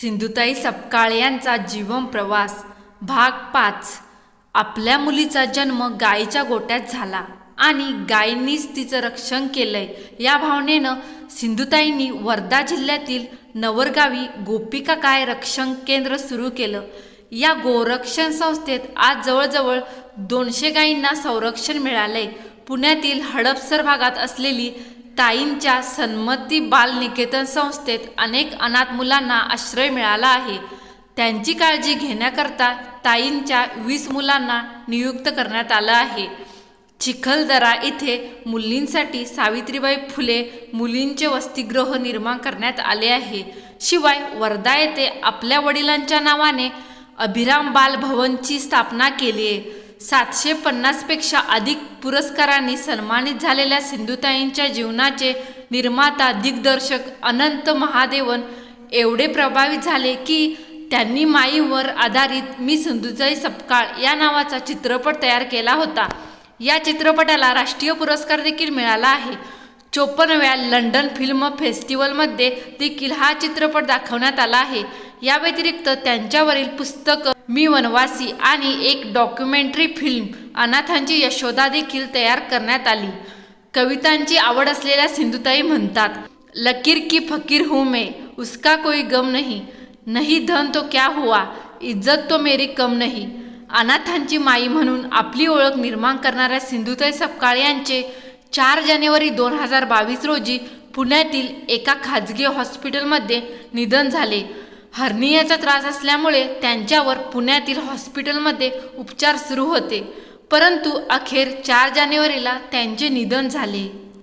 सिंधुताई सपकाळ यांचा जीवन प्रवास भाग पाच. आपल्या मुलीचा जन्म गायीच्या गोट्यात झाला आणि गायींनीच तिचं रक्षण केलंय. या भावनेनं सिंधुताईंनी वर्धा जिल्ह्यातील नवरगावी गोपिका काय रक्षण केंद्र सुरू केलं. या गोरक्षण संस्थेत आज जवळजवळ दोनशे गायींना संरक्षण मिळालंय. पुण्यातील हडपसर भागात असलेली ताईंच्या सन्मती बाल निकेतन संस्थेत अनेक अनाथ मुलांना आश्रय मिळाला आहे. त्यांची काळजी घेण्याकरता ताईंच्या वीस मुलांना नियुक्त करण्यात आलं आहे. चिखलदरा इथे मुलींसाठी सावित्रीबाई फुले मुलींचे वसतिगृह निर्माण करण्यात आले आहे. शिवाय वर्धा येथे आपल्या वडिलांच्या नावाने अभिराम बाल भवनची स्थापना केली आहे. सातशे पन्नासपेक्षा अधिक पुरस्कारांनी सन्मानित झालेल्या सिंधुताईंच्या जीवनाचे निर्माता दिग्दर्शक अनंत महादेवन एवढे प्रभावित झाले की त्यांनी माईवर आधारित मी सिंधुताई सपकाळ या नावाचा चित्रपट तयार केला होता. या चित्रपटाला राष्ट्रीय पुरस्कार देखील मिळाला आहे. चोपन्नव्या लंडन फिल्म फेस्टिवलमध्ये देखील हा चित्रपट दाखवण्यात आला आहे. या व्यतिरिक्त त्यांच्यावरील पुस्तकं मी वनवासी आणि एक डॉक्युमेंटरी फिल्म अनाथांची यशोदा देखील तयार करण्यात आली. कवितांची आवड असलेल्या सिंधुताई म्हणतात लकीर की फकीर हूँ मैं उसका कोई गम नहीं नहीं धन तो क्या हुआ इज्जत तो मेरी कम नहीं. अनाथांची माई म्हणून आपली ओळख निर्माण करणाऱ्या सिंधुताई सपकाळ यांचे चार जानेवारी दोन हजार बावीस रोजी पुण्यातील एका खाजगी हॉस्पिटलमध्ये निधन झाले. हर्नियाचा त्रास असल्यामुळे त्यांच्यावर पुण्यातील हॉस्पिटलमध्ये उपचार सुरू होते. परंतु अखेर चार जानेवारीला त्यांचे निधन झाले.